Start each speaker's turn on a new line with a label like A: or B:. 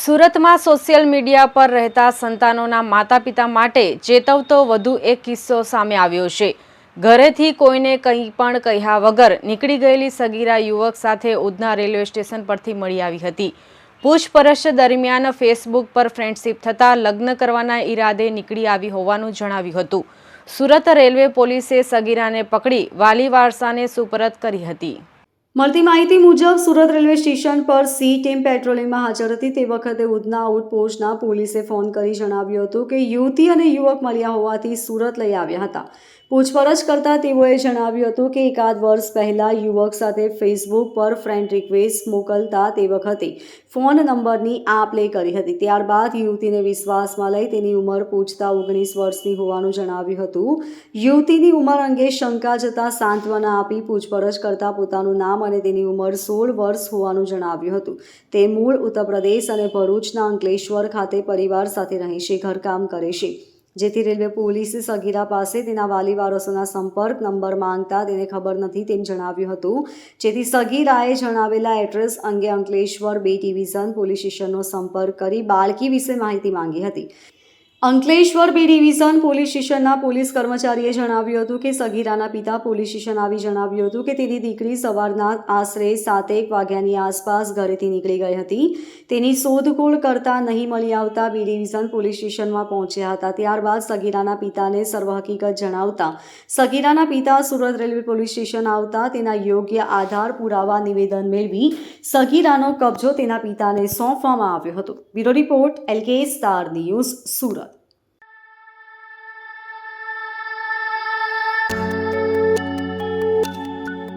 A: સુરતમાં social media પર રહેતા સંતાનોના માતા પિતા માટે ચેતવતો વધુ એક કિસ્સો સામે આવ્યો છે. ઘરેથી કોઈને કંઈ પણ કહ્યા વગર નીકળી ગયેલી સગીરા યુવક સાથે ઉધના રેલવે સ્ટેશન પરથી મળી આવી હતી. પૂછપરછ દરમિયાન ફેસબુક પર ફ્રેન્ડશિપ થતાં લગ્ન કરવાના ઈરાદે નીકળી આવી હોવાનું જણાવ્યું હતું. સુરત રેલવે પોલીસે સગીરાને પકડી વાલી વારસાને સુપરત કરી હતી.
B: મળતી માહિતી મુજબ સુરત રેલવે સ્ટેશન પર સી ટીમ પેટ્રોલિંગમાં હાજર હતી. તે વખતે ઉધના આઉટપોસ્ટના પોલીસે ફોન કરી જણાવ્યું હતું કે યુવતી અને યુવક મળ્યા હોવાથી સુરત લઈ આવ્યા હતા. પૂછપરછ કરતા તેઓએ જણાવ્યું હતું કે એકાદ વર્ષ પહેલાં યુવક સાથે ફેસબુક પર ફ્રેન્ડ રિક્વેસ્ટ મોકલતા તે વખતે ફોન નંબરની આપ લે કરી હતી. ત્યારબાદ યુવતીને વિશ્વાસમાં લઈ તેની ઉંમર પૂછતા ઓગણીસ વર્ષની હોવાનું જણાવ્યું હતું. યુવતીની ઉંમર અંગે શંકા જતાં સાંત્વના આપી પૂછપરછ કરતા પોતાનું નામ અને તેની ઉંમર સોળ વર્ષ હોવાનું જણાવ્યું હતું. તે મૂળ ઉત્તર પ્રદેશ અને ભરૂચના અંકલેશ્વર ખાતે પરિવાર સાથે રહે છે ઘરકામ કરે છે. જેથી રેલવે પોલીસે સગીરા પાસે તેના વાલી વારસોના સંપર્ક નંબર માંગતા તેને ખબર નથી તેમ જણાવ્યું હતું. જેથી સગીરાએ જણાવેલા એડ્રેસ અંગે અંકલેશ્વર બે ડિવિઝન પોલીસ સ્ટેશનનો સંપર્ક કરી બાળકી વિશે માહિતી માંગી હતી. અંકલેશ્વર બી ડિવિઝન પોલીસ સ્ટેશનના પોલીસ કર્મચારીએ જણાવ્યું હતું કે સગીરાના પિતા પોલીસ સ્ટેશન આવી જણાવ્યું હતું કે તેની દીકરી સવારના આશરે સાતેક વાગ્યાની આસપાસ ઘરેથી નીકળી ગઈ હતી. તેની શોધખોળ કરતા નહીં મળી આવતા બી ડિવિઝન પોલીસ સ્ટેશનમાં પહોંચ્યા હતા. ત્યારબાદ સગીરાના પિતાને સર્વ હકીકત જણાવતા સગીરાના પિતા સુરત રેલવે પોલીસ સ્ટેશન આવતા તેના યોગ્ય આધાર પુરાવા નિવેદન મેળવી સગીરાનો કબજો તેના પિતાને સોંપવામાં આવ્યો હતો. Bureau report, LK star news, Surat.